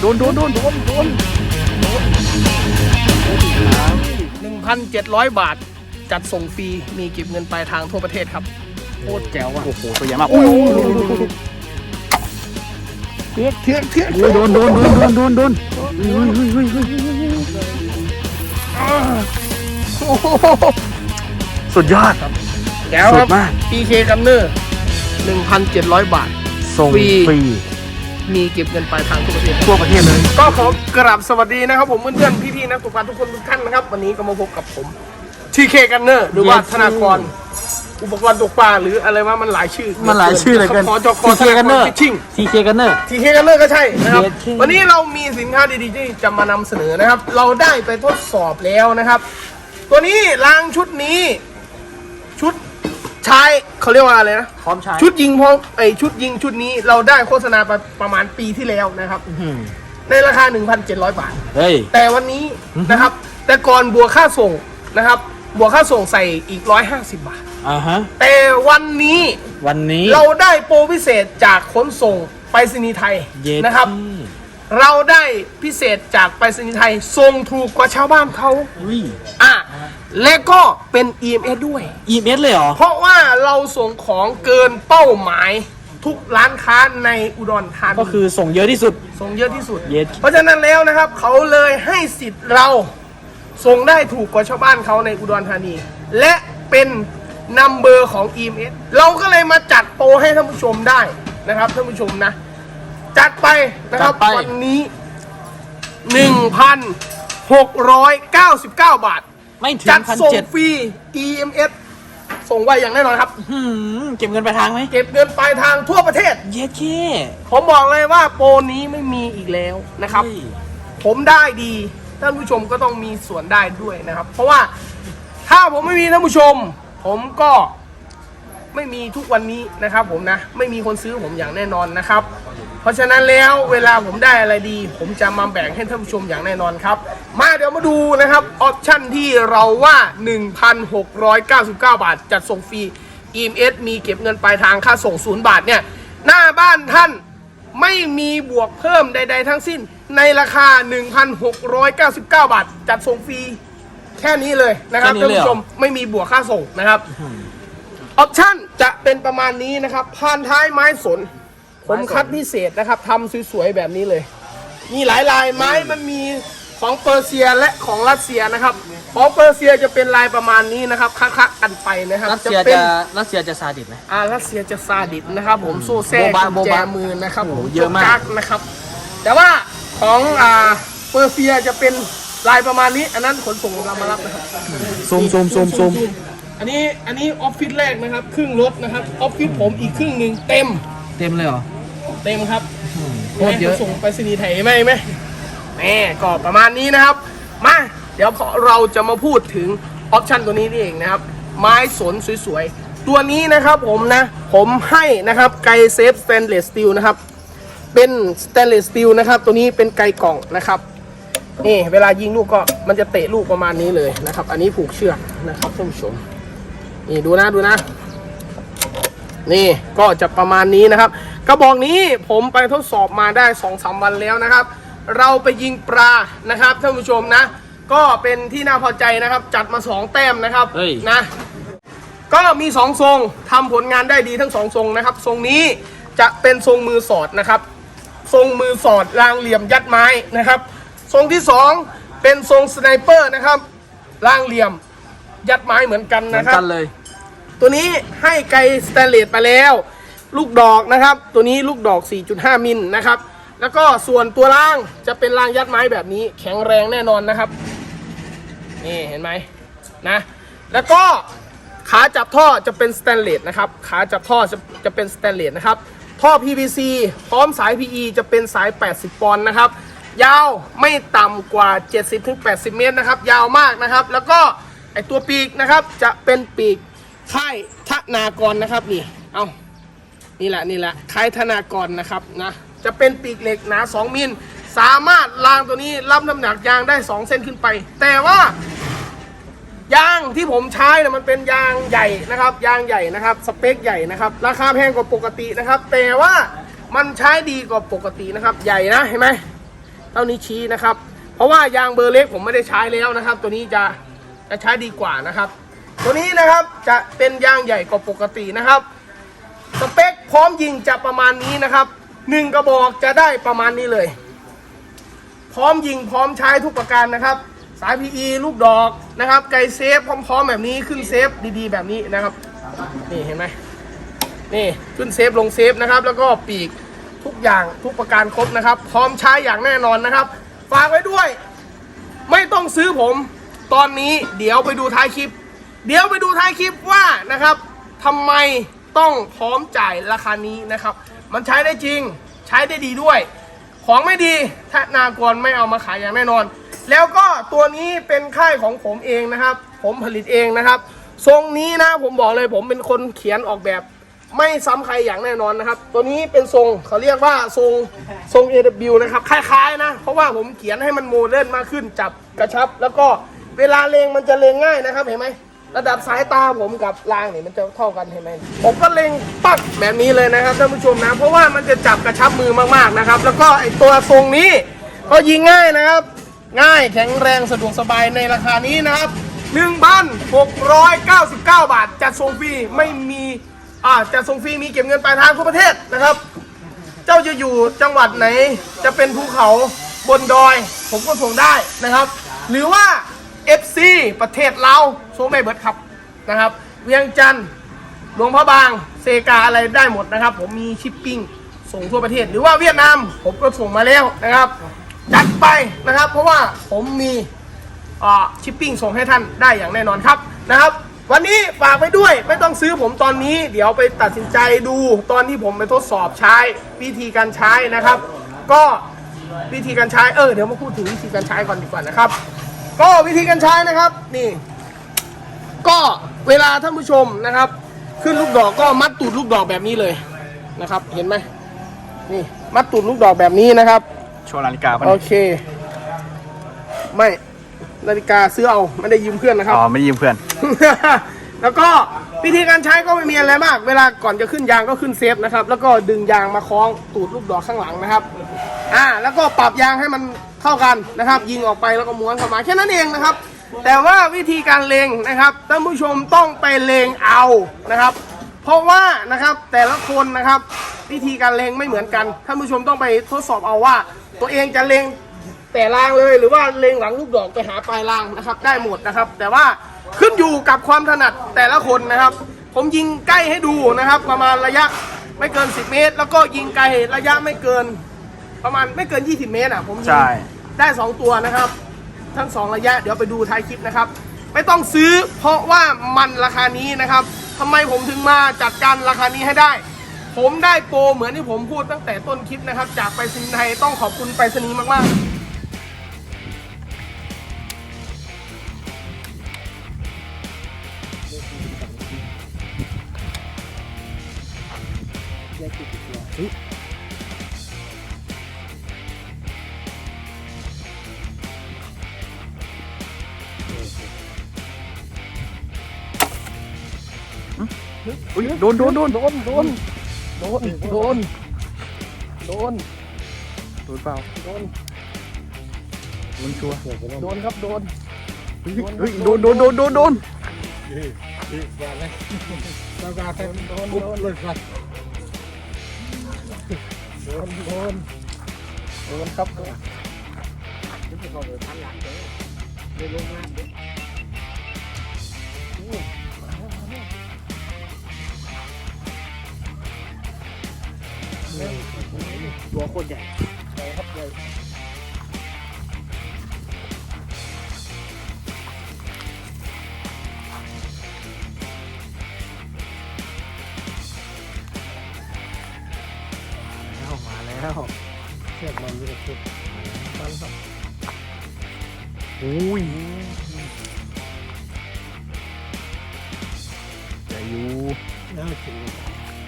โดนโดนโดนโดนโดน1,700บาท จัดส่งฟรีมีเก็บเงินปลายทางทั่วประเทศครับโคตรแจ๋วอะโอ้โหตัวใหญ่มากโอ้ยเทือกเทือกเทือกโดนโดนโดนโดนโดนโดนเฮ้ยเฮ้ยเฮ้ยเฮ้ยโอ้โหสุดยอดแจ๋วครับสุดมาก PK กันเนอร์1,700 บาทส่งฟรี มีเก็บเงินปลายทางทั่วประเทศทั่วประเทศเลย ก็ขอกราบสวัสดีนะครับผมเพื่อนๆพี่ๆนักตกปลาทุกคนทุกท่านนะครับ วันนี้ก็มาพบกับผม TK กันเนอร์หรือว่า Yes ธนากร อุปกรณ์ตกปลาหรืออะไรว่ามันหลายชื่อมันหลายชื่อเหลยเกินขอจกทีเคกันเนอร์ฟิชชิ่ง ทีเคกันเนอร์ ทีเคกันเนอร์ก็ใช่นะครับ Yes วันนี้เรามีสินค้าดีๆที่จะมานำเสนอนะครับ เราได้ไปทดสอบแล้วนะครับ ตัวนี้รางชุดนี้ ชุด ใช้เขาเรียกว่าอะไรนะ พร้อมใช้ชุดยิงพร้อมไอชุดยิงชุดนี้เราได้โฆษณาไปประมาณปีที่แล้วนะครับ อืมในราคา 1,700 บาท เฮ้ย แต่วันนี้นะครับ แต่ก่อนบวกค่าส่งนะครับ บวกค่าส่งใส่อีก 150 บาท อ่าฮะ แต่วันนี้วันนี้เราได้โปรพิเศษจากขนส่งไปรษณีย์ไทยเย็ดนะครับ เราได้พิเศษจากไปรษณีย์ไทยส่งถูกกว่าชาวบ้านเขา อุ้ย อะ และก็เป็น EMS ด้วย EMS เลยเหรอ เพราะว่าเราส่งของเกินเป้าหมายทุกร้านค้าในอุดรธานีก็คือส่งเยอะที่สุด ส่งเยอะที่สุดเย็ดเพราะฉะนั้นแล้วนะครับ เขาเลยให้สิทธิ์เราส่งได้ถูกกว่าชาวบ้านเขาในอุดรธานี และเป็นนัมเบอร์ของ EMS เราก็เลยมาจัดโปรให้ท่านผู้ชมได้นะครับท่านผู้ชมนะ จัดไปนะครับจัดไปวันนี้ 1,699 บาท ไม่ถึจังดพันส่งเจ็ดฟรี EMS ส่งไวอย่างแน่นอนครับเก็บเงินไปลายทางไหมเก็บเงินปลายทางทั่วประเทศ เย็ดเคผมบอกเลยว่าโปรนี้ไม่มีอีกแล้วนะครับเฮ้ยผมได้ดีท่านผู้ชมก็ต้องมีส่วนได้ด้วยนะครับ เพราะว่าถ้าผมไม่มีท่านผู้ชม ผมก็ไม่มีทุกวันนี้นะครับ ผมนะ ไม่มีคนซื้อผมอย่างแน่นอนนะครับ เพราะฉะนั้นแล้วเวลาผมได้อะไรดี ผมจะมาแบ่งให้ท่านผู้ชมอย่างแน่นอนครับ มาเดี๋ยวมาดูนะครับออปชั่นที่เราว่า 1,699 บาท จัดส่งฟรี EMS มีเก็บเงินปลายทางค่าส่งศูนย์บาทเนี่ยหน้าบ้านท่านไม่มีบวกเพิ่มใด ๆ ทั้งสิ้นในราคา 1,699 บาท จัดส่งฟรีแค่นี้เลยนะครับแค่นี้ท่านเลยเหรอ ผู้ชมไม่มีบวกค่าส่งนะครับ ออปชั่นจะเป็นประมาณนี้นะครับพานท้ายไม้สน ผมคัดพิเศษนะครับทำสวยๆแบบนี้เลย มีหลายลายไม้มันมีของเปอร์เซียและของรัสเซียนะครับ ของเปอร์เซียจะเป็นลายประมาณนี้นะครับคักๆกันไปนะครับรัสเซียป็นจะรัสเซียจะซาดิสไหมอารัสเซียจะซาดิสนะครับ ผมโซ่แซ่โบบะกุญโบแจบะมือนะครับโอ้ผโหมเยอะมากจันะครับ แต่ว่าของอ่าเปอร์เซียจะเป็นลายประมาณนี้ อันนั้นขนส่งเรามารับนะครับซูมซูมซูมซูมอันนี้อันนี้ออฟฟิศแรกนะครับ ครึ่งรถนะครับออฟฟิศผมอีกครึ่งหนึ่งเต็ม เต็มเลยเหรอ เต็มครับโคตรเยอะขนส่งไปรษณีย์ไทยไหมไหมแม่ก็ประมาณนี้นะครับ มา เดี๋ยวพอเราจะมาพูดถึงออปชันตัวนี้นี่เองนะครับ ไม้สนสวยๆ ตัวนี้นะครับผมนะ ผมให้นะครับไกเซฟสเตนเลสสตีลนะครับ เป็นสเตนเลสสตีลนะครับ ตัวนี้เป็นไกกล่องนะครับ นี่เวลายิงลูกก็มันจะเตะลูกประมาณนี้เลยนะครับ อันนี้ผูกเชือกนะครับท่านผู้ชม นี่ดูนะดูนะ นี่ก็จะประมาณนี้นะครับ กระบอกนี้ผมไปทดสอบมาได้2อสวันแล้วนะครับ เราไปยิงปลานะครับท่านผู้ชมนะ ก็เป็นที่น่าพอใจนะครับ จัดมา 2 แต้มนะครับเฮ้ย นะ ก็มี2ทรงทำผลงานได้ดีทั้ง2ทรงนะครับ ทรงนี้จะเป็นทรงมือสอดนะครับ ทรงมือสอดรางเหลี่ยมยัดไม้นะครับ ทรงที่2เป็นทรงสไนเปอร์นะครับรางเหลี่ยมยัดไม้เหมือนกันเหมือนะนครับ กันเลย ตัวนี้ให้ไกลสแตนเลสไปแล้ว ลูกดอกนะครับ ตัวนี้ลูกดอก 4.5 มิลนะครับ แล้วก็ส่วนตัวล่างจะเป็นรางยัดไม้แบบนี้ แข็งแรงแน่นอนนะครับ นี่เห็นไหมนะ แล้วก็ขาจับท่อจะเป็นสแตนเลสนะครับ ขาจับท่อจะจะเป็นสแตนเลสนะครับ ท่อ PVC พร้อมสาย PE จะเป็นสาย 80 ปอนด์นะครับ ยาวไม่ต่ำกว่า 70-80 เมตรนะครับ ยาวมากนะครับ แล้วก็ไอตัวปีกนะครับจะเป็นปีก ค่ายธนากรนะครับนี่ เอานี่แหละนี่แหละค่ายธนากรนะครับนะจะเป็นปีกเหล็กหนา2มิลสามารถรางตัวนี้รับน้ำหนักยางได้ 2 เส้นขึ้นไป แต่ว่ายางที่ผมใช้นะมันเป็นยางใหญ่นะครับ ยางใหญ่นะครับ สเปคใหญ่นะครับ ราคาแพงกว่าปกตินะครับ แต่ว่ามันใช้ดีกว่าปกตินะครับ ใหญ่นะเห็นไหมเท่านี้ชี้นะครับ เพราะว่ายางเบอร์เล็กผมไม่ได้ใช้แล้วนะครับ ตัวนี้จะจะใช้ดีกว่านะครับ ตัวนี้นะครับจะเป็นยางใหญ่กว่าปกตินะครับ สเปคพร้อมยิงจะประมาณนี้นะครับหนึ่งกระบอกจะได้ประมาณนี้เลย พร้อมยิงพร้อมใช้ทุกประการนะครับ สาย PE ลูกดอกนะครับ ไกเซฟพร้อมๆแบบนี้ขึ้นเซฟดีๆ แบบนี้นะครับ นี่เห็นไหมนี่ขึ้นเซฟลงเซฟนะครับ แล้วก็ปีกทุกอย่างทุกประการครบนะครับ พร้อมใช้อย่างแน่นอนนะครับฝากไว้ด้วย ไม่ต้องซื้อผม ตอนนี้เดี๋ยวไปดูท้ายคลิป เดี๋ยวไปดูท้ายคลิปว่านะครับทำไมต้องพร้อมจ่ายราคานี้นะครับ มันใช้ได้จริงใช้ได้ดีด้วย ของไม่ดีถ้านากรไม่เอามาขายอย่างแน่นอน แล้วก็ตัวนี้เป็นค่ายของผมเองนะครับ ผมผลิตเองนะครับทรงนี้นะผมบอกเลยผมเป็นคนเขียนออกแบบไม่ซ้ำใครอย่างแน่นอนนะครับ ตัวนี้เป็นทรงเขาเรียกว่าทรงทรง AW นะครับคล้ายๆนะ เพราะว่าผมเขียนให้มันโมเดิร์นมากขึ้นจับกระชับ แล้วก็เวลาเลงมันจะเลงง่ายนะครับเห็นไหม ระดับสายตาผมกับรางเนี่ยมันจะเท่ากันเห็นไหมผมก็เล็งปักแบบนี้เลยนะครับท่านผู้ชมนะ เพราะว่ามันจะจับกระชับมือมากๆนะครับ แล้วก็ไอตัวทรงนี้ก็ยิงง่ายนะครับ ง่ายแข็งแรงสะดวกสบายในราคานี้นะครับ1,699 บาท จัดส่งฟรีไม่มีอ่าจัดส่งฟรีมีเก็บเงินปลายทางทั่วประเทศนะครับ เจ้าจะอยู่จังหวัดไหนจะเป็นภูเขาบนดอย ผมก็ส่งได้นะครับ หรือว่า FC ประเทศเรา ส่งได้เบิร์ดครับนะครับ เวียงจันทร์หลวงพระบางเซกาอะไรได้หมดนะครับ ผมมีชิปปิ้งส่งทั่วประเทศ หรือว่าเวียดนามผมก็ส่งมาแล้วนะครับจัดไปนะครับ เพราะว่าผมมีอ่าชิปปิ้งส่งให้ท่านได้อย่างแน่นอนครับนะครับ วันนี้ฝากไปด้วยไม่ต้องซื้อผมตอนนี้ เดี๋ยวไปตัดสินใจดูตอนที่ผมไปทดสอบใช้วิธีการใช้นะครับ ก็วิธีการใช้เออเดี๋ยวมาพูดถึงวิธีการใช้ก่อนดีกว่านะครับ ก็วิธีการใช้นะครับนี่ ก็เวลาท่านผู้ชมนะครับ ขึ้นลูกดอกก็มัดตูดลูกดอกแบบนี้เลยนะครับ เห็นไหมนี่มัดตูดลูกดอกแบบนี้นะครับ โชว์นาฬิกาป่ะโอเค ไม่นาฬิกาซื้อเอาไม่ได้ยืมเพื่อนนะครับ อ๋อ ไม่ยืมเพื่อน แล้วก็วิธีการใช้ก็ไม่มีอะไรมาก เวลาก่อนจะขึ้นยางก็ขึ้นเซฟนะครับ แล้วก็ดึงยางมาคล้องตูดลูกดอกข้างหลังนะครับ อ่า แล้วก็ปรับยางให้มันเท่ากันนะครับ ยิงออกไปแล้วก็ม้วนเข้ามาแค่นั้นเองนะครับ แต่ว่าวิธีการเลงนะครับท่านผู้ชมต้องไปเลงเอานะครับ เพราะว่านะครับแต่ละคนนะครับวิธีการเลงไม่เหมือนกันท่านผู้ชมต้องไปทดสอบเอาว่า ตัวเองจะเลงแต่รางเลยหรือว่าเลงหลังลูกดอกไปหาปลายรางนะครับ ได้หมดนะครับ แต่ว่าขึ้นอยู่กับความถนัดแต่ละคนนะครับ ผมยิงใกล้ให้ดูนะครับ ประมาณระยะไม่เกิน 10 เมตร แล้วก็ยิงไกลระยะไม่เกิน ประมาณไม่เกิน 20 เมตรอะผมยิงใช่ได้ 2 ตัวนะครับ ทั้ง 2 ระยะ เดี๋ยวไปดูท้ายคลิปนะครับ ไม่ต้องซื้อเพราะว่ามันราคานี้นะครับทำไมผมถึงมาจัดการราคานี้ให้ได้ ผมได้โปรเหมือนที่ผมพูดตั้งแต่ต้นคลิปนะครับ จากไปรษณีย์ไทยต้องขอบคุณไปรษณีย์มากๆ อุ้ยโดนโดนโดนโดนโดนโดนโดนโดนโดนเปล่าโดนโดนชัวร์โดนครับโดนเฮ้ยเฮ้ยโดนโดนโดนโดนโดนแล้วก็เต็มโดนโดนเลยครับโดนโดนโดนครับโดน ตัวโคตรใหญ่ใหญ่ครับใหญ่แล้วมาแล้วเชือกมันนี่คือมันครับอุ้ยอย่าอยู่น่ากิน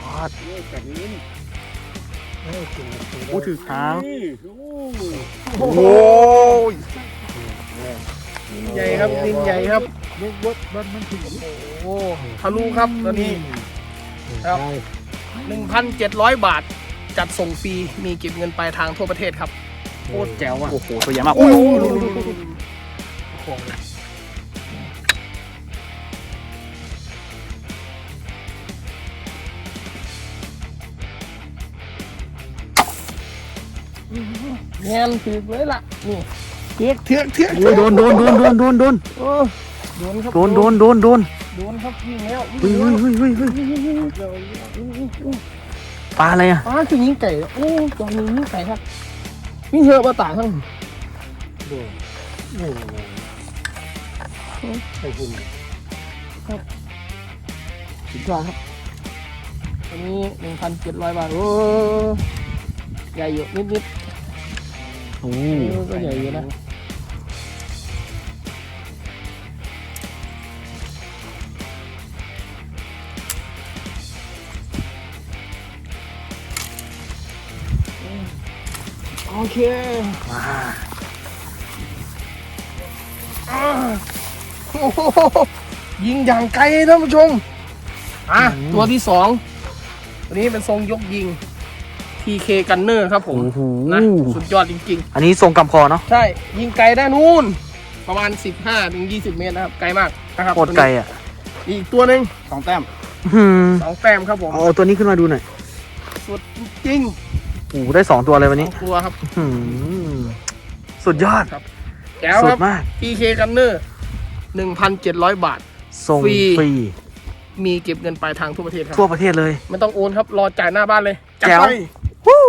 พอดนี่แบบนี้ โอ้ถือทางโอ้โหโอ้ยใหญ่ครับดินใหญ่ครับรถรถรถมันถึงโอ้ทะลุครับตอนนี้ครับ1,700บาท จัดส่งฟรีมีเก็บเงินปลายทางทั่วประเทศครับโคตรแจ๋วอะโอ้โหตัวใหญ่มากโอ้ยแงนถือเลยล่ะนี่เถือกเถือกเถือกโอ้ยโดนโดนโดนโดนโดนโดนโอ้โดนครับโดนโดนโดนโดนโดนครับวิ่งแล้วเฮ้ยเฮ้ยเฮ้ยเฮ้ยเฮ้ยปลาอะไรอะอ้าคือยิงไก่โอ้ตัวนี้ยิงไก่ครับวิ่งเถอะมาตากทั้งสุดยอดครับอันนี้หนึ่งพันเจ็ดร้อยบาทโอ้ใหญ่อยู่นิดนิด โอ้ๆก็ใหญ่อยู่นะโอเคว้าอ่าโอ้โหยิงอย่างไกลท่านผู้ชม อะ ตัวที่สอง ตัวนี้เป็นทรงยกยิง TK Gunner ครับผมโอ้โห นะสุดยอดจริง อันนี้ทรงกำคอเนาะ ๆ ใช่ ยิงไกลได้นู่น ประมาณ 15ถึง20 เมตรนะครับ ไกลมากนะครับโคตรไกลอะอีกตัวหนึ่งสองแต้มหืมสองแต้มครับผมเอาตัวนี้ขึ้นมาดูหน่อยสุดจริงโอ้โหได้สองตัวเลยวันสอนี้งตัวครับหืมสุดยอดแก้วสุครัดบ มาก TK Gunner 1,700 บาท ส่งฟรี ฟรี มีเก็บเงินปลายทางทั่วประเทศครับ ทั่วประเทศเลย ไม่ต้องโอนครับ รอจ่ายหน้าบ้านเลยจัดแจ๋ว ไป วู้